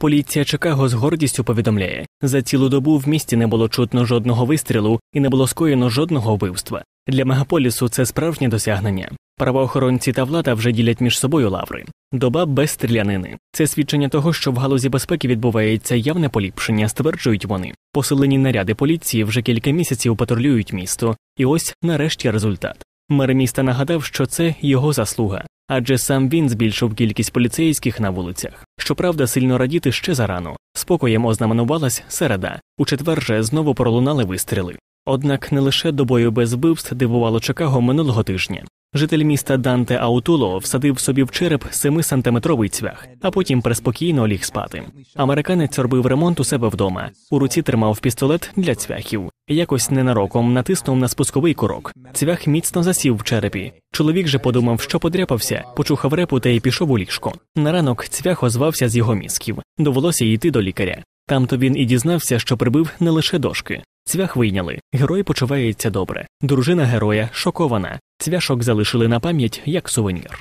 Поліція Чикаго з гордістю повідомляє, за цілу добу в місті не було чутно жодного вистрілу і не було скоєно жодного вбивства. Для мегаполісу це справжнє досягнення. Правоохоронці та влада вже ділять між собою лаври. Доба без стрілянини. Це свідчення того, що в галузі безпеки відбувається явне поліпшення, стверджують вони. Посилені наряди поліції вже кілька місяців патрулюють місто, і ось нарешті результат. Мер міста нагадав, що це його заслуга, адже сам він збільшив кількість поліцейських на вулицях. Щоправда, сильно радіти ще зарано. Спокоєм ознаменувалась середа. У четвер же знову пролунали вистріли. Однак не лише добою без вбивств дивувало Чикаго минулого тижня. Житель міста Данте Аутуло всадив собі в череп 7-сантиметровий цвях, а потім преспокійно ліг спати. Американець робив ремонт у себе вдома. У руці тримав пістолет для цвяхів. Якось ненароком натиснув на спусковий курок. Цвях міцно засів в черепі. Чоловік же подумав, що подряпався, почухав репу та й пішов у ліжко. На ранок цвях озвався з його мізків. Довелося йти до лікаря. Тамто він і дізнався, що прибив не лише дошки. Цвях вийняли. Герой почувається добре. Дружина героя шокована. Цвяшок залишили на пам'ять як сувенір.